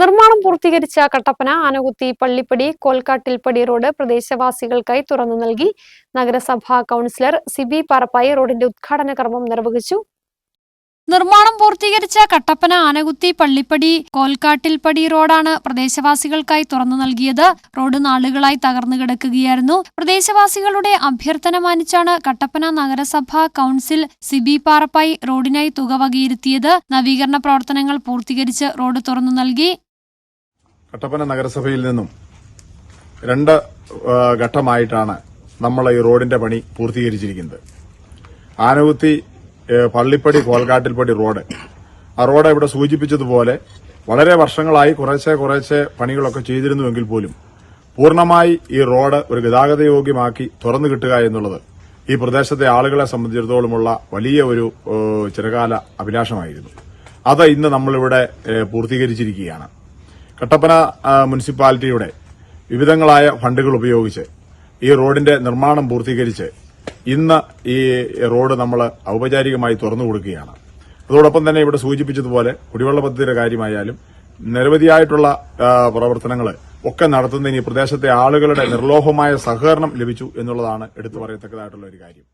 നിർമ്മാണം പൂർത്തീകരിച്ച കട്ടപ്പന ആനകുത്തി പള്ളിപ്പടി കോൽക്കാട്ടിൽപ്പടി റോഡ് പ്രദേശവാസികൾക്കായി തുറന്നു നൽകി. നഗരസഭാ കൗൺസിലർ സിബി പാറപ്പായി റോഡിന്റെ ഉദ്ഘാടന കർമ്മം നിർവഹിച്ചു. നിർമ്മാണം പൂർത്തീകരിച്ച കട്ടപ്പന ആനകുത്തി പള്ളിപ്പടി കോൽക്കാട്ടിൽപ്പടി റോഡാണ് പ്രദേശവാസികൾക്കായി തുറന്നു നൽകിയത്. റോഡ് നാളുകളായി തകർന്നു കിടക്കുകയായിരുന്നു. പ്രദേശവാസികളുടെ അഭ്യർത്ഥന മാനിച്ചാണ് കട്ടപ്പന നഗരസഭാ കൗൺസിൽ സിബി പാറപ്പായി റോഡിനായി തുക വകയിരുത്തിയത്. നവീകരണ പ്രവർത്തനങ്ങൾ പൂർത്തീകരിച്ച് റോഡ് തുറന്നു നൽകി. കട്ടപ്പന നഗരസഭയിൽ നിന്നും രണ്ട് ഘട്ടമായിട്ടാണ് നമ്മൾ ഈ റോഡിന്റെ പണി പൂർത്തീകരിച്ചിരിക്കുന്നത്. ആനകുത്തി പള്ളിപ്പടി കോൽക്കാട്ടിൽപ്പടി റോഡ്. ആ റോഡ് ഇവിടെ സൂചിപ്പിച്ചതുപോലെ വളരെ വർഷങ്ങളായി കുറേശ്ശെ കുറേശ്ശെ പണികളൊക്കെ ചെയ്തിരുന്നുവെങ്കിൽ പോലും പൂർണമായി ഈ റോഡ് ഒരു ഗതാഗതയോഗ്യമാക്കി തുറന്നു കിട്ടുക എന്നുള്ളത് ഈ പ്രദേശത്തെ ആളുകളെ സംബന്ധിച്ചിടത്തോളമുള്ള വലിയ ഒരു ചിരകാല അഭിലാഷമായിരുന്നു. അത് ഇന്ന് നമ്മളിവിടെ പൂർത്തീകരിച്ചിരിക്കുകയാണ്. കട്ടപ്പന മുനിസിപ്പാലിറ്റിയുടെ വിവിധങ്ങളായ ഫണ്ടുകൾ ഉപയോഗിച്ച് ഈ റോഡിന്റെ നിർമ്മാണം പൂർത്തീകരിച്ച് ഇന്ന് ഈ റോഡ് നമ്മൾ ഔപചാരികമായി തുറന്നു കൊടുക്കുകയാണ്. അതോടൊപ്പം തന്നെ ഇവിടെ സൂചിപ്പിച്ചതുപോലെ കുടിവെള്ള പദ്ധതിയുടെ കാര്യമായാലും നിരവധിയായിട്ടുള്ള പ്രവർത്തനങ്ങൾ ഒക്കെ നടത്തുന്നതിന് ഈ പ്രദേശത്തെ ആളുകളുടെ നിർലോഭമായ സഹകരണം ലഭിച്ചു എന്നുള്ളതാണ് എടുത്തു പറയത്തക്കതായിട്ടുള്ള ഒരു കാര്യം.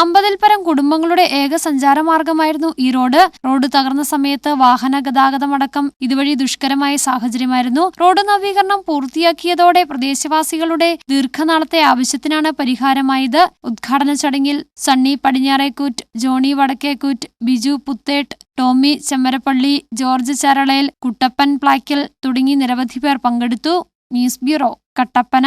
അമ്പതിൽ പരം കുടുംബങ്ങളുടെ ഏക സഞ്ചാരമാർഗമായിരുന്നു ഈ റോഡ്. റോഡ് തകർന്ന സമയത്ത് വാഹന ഗതാഗതമടക്കം ഇതുവഴി ദുഷ്കരമായ സാഹചര്യമായിരുന്നു. റോഡ് നവീകരണം പൂർത്തിയാക്കിയതോടെ പ്രദേശവാസികളുടെ ദീർഘനാളത്തെ ആവശ്യത്തിനാണ് പരിഹാരമായത്. ഉദ്ഘാടന ചടങ്ങിൽ സണ്ണി പടിഞ്ഞാറേക്കൂറ്റ് ജോണി വടക്കേക്കൂറ്റ് ബിജു പുത്തേട്ട് ടോമി ചെമ്മരപ്പള്ളി ജോർജ് ചരളയിൽ കുട്ടപ്പൻ പ്ലാക്കിൽ തുടങ്ങി നിരവധി പേർ പങ്കെടുത്തു. News bureau Kattappana.